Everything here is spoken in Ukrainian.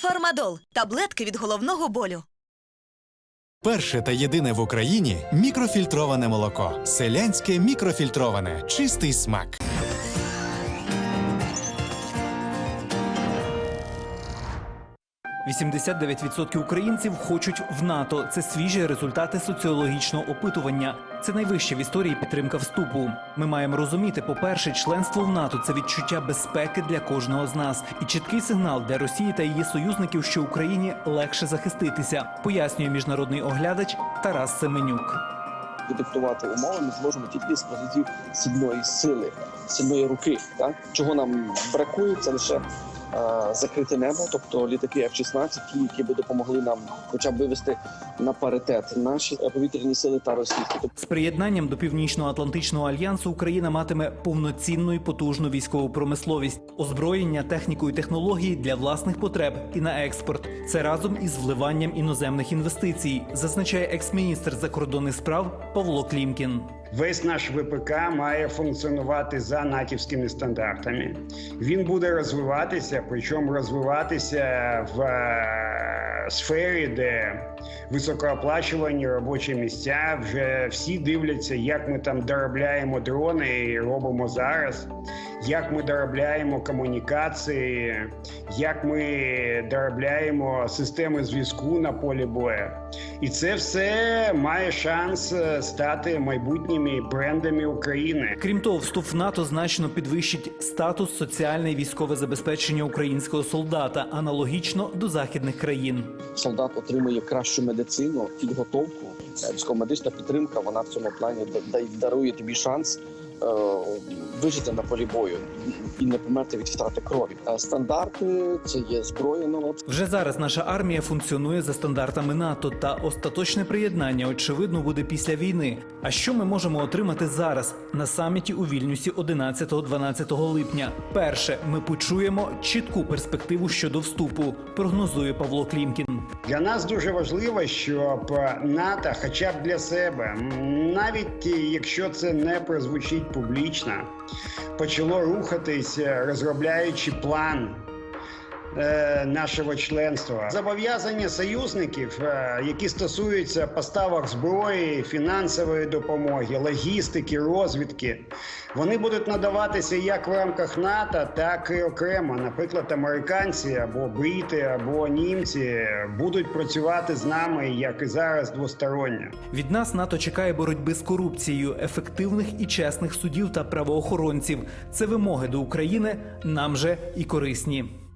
Фармадол таблетки від головного болю. Перше та єдине в Україні мікрофільтроване молоко. Селянське мікрофільтроване. Чистий смак. – 89% українців хочуть в НАТО. Це свіжі результати соціологічного опитування. Це найвища в історії підтримка вступу. Ми маємо розуміти, по-перше, членство в НАТО це відчуття безпеки для кожного з нас і чіткий сигнал для Росії та її союзників, що Україні легше захиститися, пояснює міжнародний оглядач Тарас Семенюк. диктувати умови ми зможемо тільки з позиції сильної сили, сильної руки. Так чого нам бракує, це лише закрите небо, тобто літаки F-16, ті, які би допомогли нам, хоча б вивести на паритет наші повітряні сили та російські. З приєднанням до Північно-Атлантичного альянсу Україна матиме повноцінну і потужну військову промисловість, озброєння, техніку і технології для власних потреб і на експорт. Це разом із вливанням іноземних інвестицій, зазначає екс-міністр закордонних справ Павло Клімкін. Весь наш ВПК має функціонувати за натівськими стандартами. Він буде розвиватися, причому розвиватися в е, сфері, де високооплачувані робочі місця. Вже всі дивляться, як ми там доробляємо дрони і робимо зараз, як ми доробляємо комунікації, як ми доробляємо системи зв'язку на полі бою. І це все має шанс е, стати майбутніми брендами України. Крім того, вступ в НАТО значно підвищить статус соціальне і військове забезпечення українського солдата, аналогічно до західних країн. солдат отримує кращу медицину, підготовку. Е, Військово-медична підтримка вона в цьому плані да- да- дарує тобі шанс вижити на полі бою і не померти від втрати крові. Е, Стандарти це є зброя нова, Вже зараз наша армія функціонує за стандартами НАТО, та остаточне приєднання очевидно буде після війни. А що ми можемо отримати зараз на саміті у Вільнюсі 11-12 липня? Перше, ми почуємо чітку перспективу щодо вступу, прогнозує Павло Клімкін. Для нас дуже важливо, щоб НАТО, хоча б для себе, навіть якщо це не прозвучить публічно, почало рухатись, е, розробляючи план. Е, Нашого членства зобов'язання союзників, е, які стосуються поставок зброї, фінансової допомоги, логістики, розвідки, вони будуть надаватися як в рамках НАТО, так і окремо. Наприклад, американці або брити, або німці будуть працювати з нами, як і зараз, двосторонньо. Від нас НАТО чекає боротьби з корупцією, ефективних і чесних судів та правоохоронців. Це вимоги до України нам же і корисні.